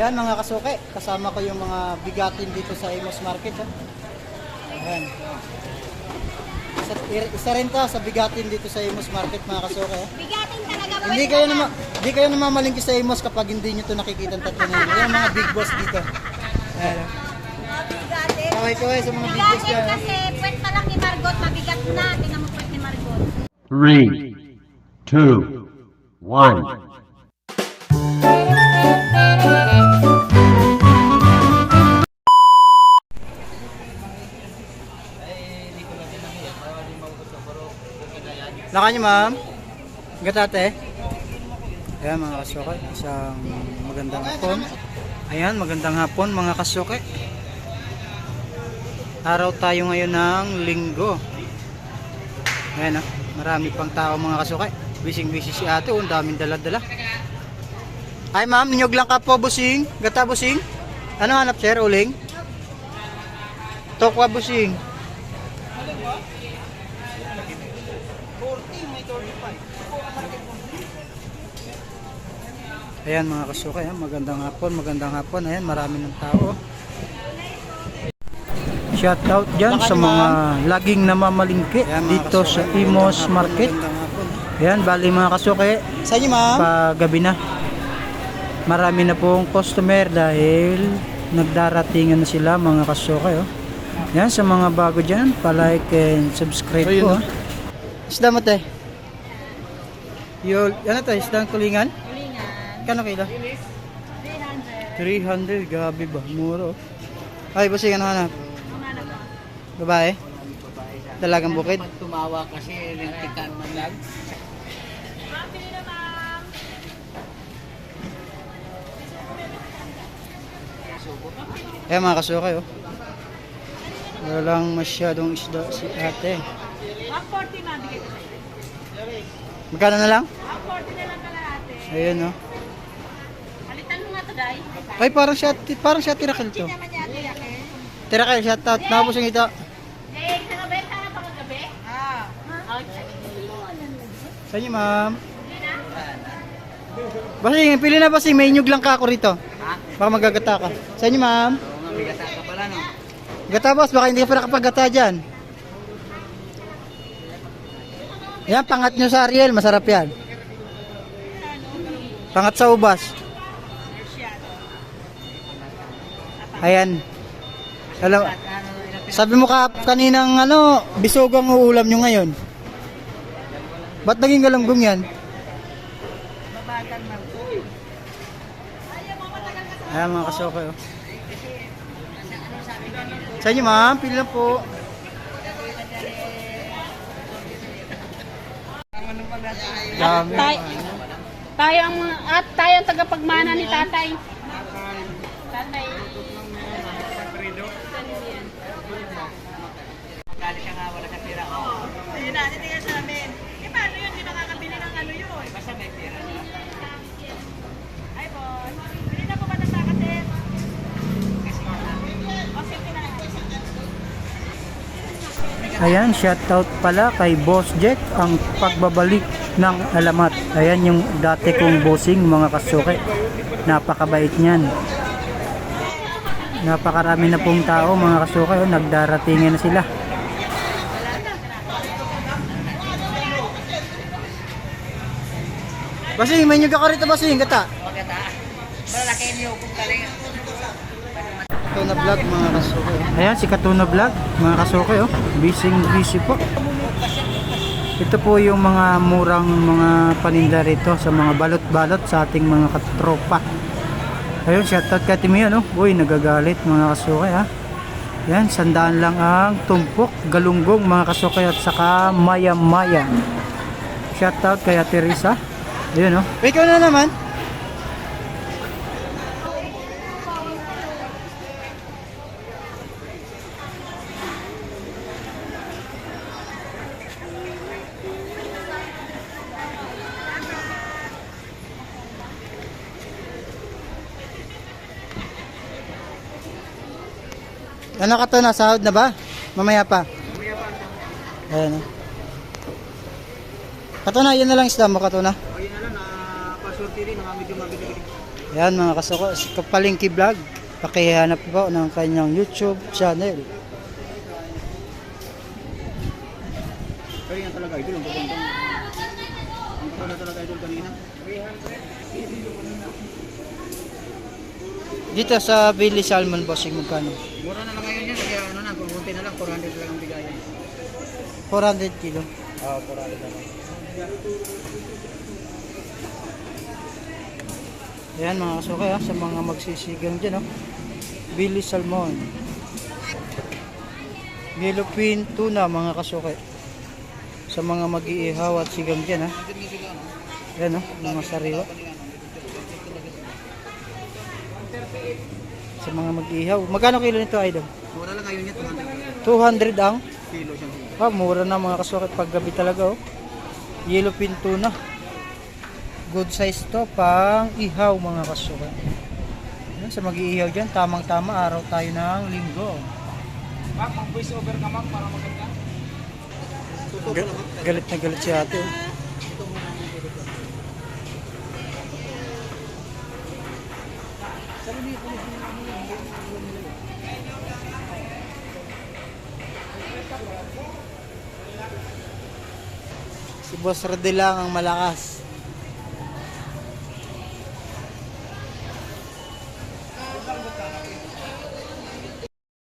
Ayan mga kasuke, kasama ko yung mga bigatin dito sa Amos Market. Ha? Ayan. Isa, isa rin to sa bigatin dito sa Amos Market mga kasuke. Ha? Bigatin talaga po. Hindi kayo nama, hindi kayo namamalingki sa Amos kapag hindi nyo to nakikita ang tatlo na yun. Ayan mga big boss dito. Ayan. Bigatin. Kaway kaway sa mga big boss Bigatin dyan. kasi puwet pa lang ni Margot, mabigat na. Tingnan mo puwet ni Margot. Three, two, one. Laka niyo ma'am. Gatate. Ayan mga kasuke, isang magandang hapon. Ayan, magandang hapon mga kasuke. Araw tayo ngayon ng linggo. Ayan ah, marami pang tao mga kasuke. Bising busy si ate, oh, ang daming dala-dala. Ay ma'am, ninyog lang ka po busing. Gata busing. Ano hanap sir, uling? Tokwa busing. Ayan mga kasuka, ayan, magandang hapon, magandang hapon. Ayan, marami ng tao. Shout out dyan sa mga laging namamalingki dito sa Imos Market. Ayan, bali mga kasuke, Sa inyo ma'am? pagabi na. Marami na pong customer dahil nagdaratingan na sila mga kasuke. Oh. Yan, sa mga bago dyan, palike and subscribe po. oh. Isda mo te. Yun, ano to, isdang tulingan? Tulingan. Kano kilo? 300. 300, gabi ba? Muro. Ay, bossing, ano hanap? Babae? Dalagang bukid? tumawa kasi lintikan man lang. Ayan mga kasukay, oh. Walang masyadong isda si ate. Ma'am, 40 ma'am. Bigay ko sa'yo. Magkano na lang? Ma'am, 40 na lang kalahati. Ayun, oh. Palitan mo nga to, Day. Ay, parang siya, parang siya tirakil to. Naman niya, Ate Yake. Tirakil, shout out. Nakapos yung ito. Eh, sa gabi, sana pa kagabi? Ah. Okay. Sa inyo, ma'am. Basing, pili na basing. May inyog lang ka ako rito. Ha? Baka magagata ka. Sa inyo, ma'am. Oo nga, may gata ka pala no. Gata, boss. Baka hindi ka pa nakapagata dyan. Yan, pangat nyo sa Ariel. Masarap yan. Pangat sa ubas. Ayan. Alam, sabi mo ka kaninang ano, bisugang uulam nyo ngayon. Ba't naging galanggong yan? Ayan mga kasokay oh. Sa inyo ma'am, pili lang po. Dami. Tay- tayo ang at tayo ang tagapagmana ni tatay. Tatay. Galit ka nga wala ka tira. Oo. Ayun na, titingnan sa namin. Eh, paano yun? Di makakabili ng ano yun? Basta may tira na. Ay, boss. Bili na po ba ng sakatin? O, sige na. Ayan, shoutout pala kay Boss Jack ang pagbabalik ng alamat. Ayan yung dati kong bossing mga kasuke. Napakabait niyan. Napakarami na pong tao mga kasuke. Oh, nagdaratingin na sila. Basing, may nyuga ka rito basing, gata. Magata. Malaki niyo kung galing. Katuna Vlog mga kasuke. Ayan si Katuna Vlog mga kasuke oh. Busy busy po. Ito po yung mga murang mga paninda rito sa mga balot-balot sa ating mga katropa. Ayun, shoutout kay Timian oh. Uy, nagagalit mga kasuke ha. Yan, sandaan lang ang tumpok, galunggong mga kasuke at saka maya-maya. Shoutout kay Ate Risa. Ayun oh. Ikaw na naman. Ano ka to na? Sahod na ba? Mamaya pa. Ayan. oh. Katuna, yun na lang isda mo, katuna. O yun na lang, na pasurti rin, mga medyo mabili. Yan mga kasuko, si Kapalingki Vlog. Pakihanap po ng kanyang YouTube channel. Pero yan talaga idol, ang gagandang. Ang pala talaga idol kanina. Dito sa Billy Salmon Bossing magkano? Mura na lang ngayon yan, kaya ano na, kung kunti na lang, 400 lang ang bigayan. 400 kilo. Oo, 400 na lang. Ayan mga kasuko ha, sa mga magsisigang dyan oh. Billy Salmon. Yellowfin tuna mga kasuko. Sa mga mag-iihaw at sigang dyan ha. Ayan oh, mga sariwa. Sa mga mag-iihaw. Magkano kilo nito idol? Mura lang ngayon yan, 200 200 ang? kilo siyang Ah, mura na mga kasukit pag gabi talaga oh. Yellowfin tuna. Good size to pang ihaw mga kasukit. Yan, sa mag-iihaw dyan, tamang-tama araw tayo ng linggo. Ma'am, ang voice over ka ma'am, para maganda. Ga- galit na galit si ate. oh. Si Boss Rede lang ang malakas.